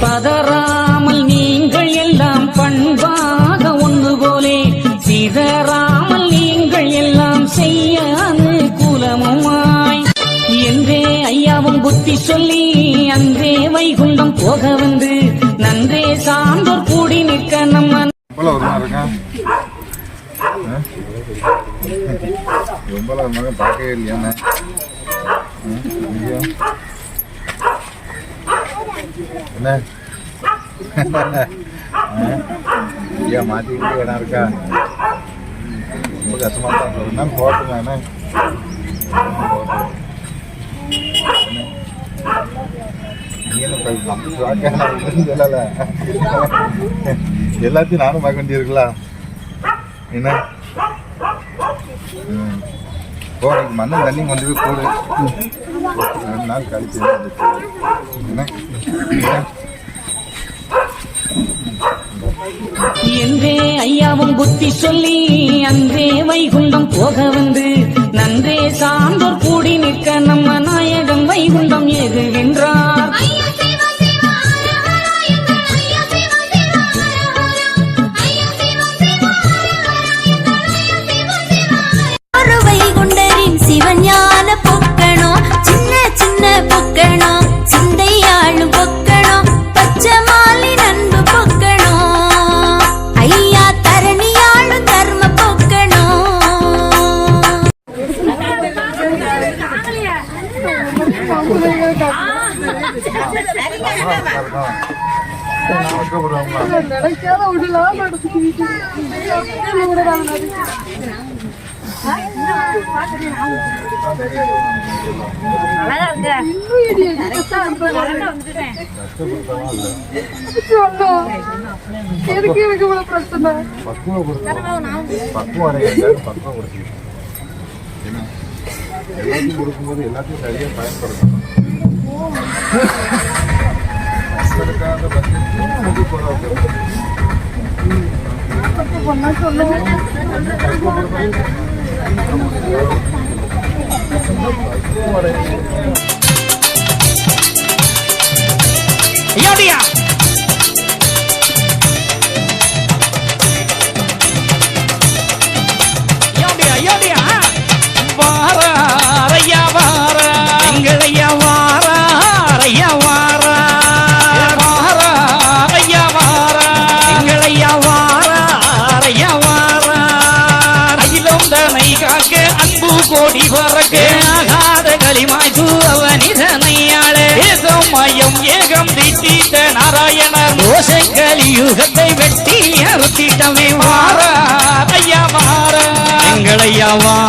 பதறாமல் நீங்கள் எல்லாம் புத்தி சொல்லி அன்றே வைகுண்டம் போக வந்து நன்றே சாந்தோர் கூடி நிற்க நம்ம ரொம்ப வருமா மகன் பார்க்கவே இல்லையாண்ணே என்ன? ஐயா. மாற்றிக்கிட்டு இடம் இருக்கா ரொம்ப கஷ்டமாக தான் போட்டுங்க என்ன நீங்களும் போய் நம்ம பார்க்க சொல்லலை. எல்லாத்தையும் நானும் பார்க்க வேண்டியிருக்கலாம் என்ன? ம். மண்ணு மண்ணும் தண்ணி கொண்டு போய் போடு. ரெண்டு நாள் கழிச்சு என்ன? என்றே ஐயாவும் புத்தி சொல்லி அன்றே வைகுண்டம் போக வந்து நன்றே சார்ந்தோர் கூடி நிற்க நம்ம நாயகம் வைகுண்டம் ஏகுகின்றார் நினைக்காத விடலாம் நடந்துக்கிட்டு எனக்கு இவ்வளவு பிரச்சனை பக்குவம் பக்குவம் பக்குவம் என்ன? எல்லாத்தையும் கொடுக்கும்போது எல்லாத்தையும் சரியாக பயன்படுத்தணும். கொடுக்காத பட்சத்தில் நமக்கு ஐயோடியா நாராயணர் தோஷை கலியுகத்தை வெட்டி அறுத்திட்டவே வார ஐயா வார. எங்களையா வார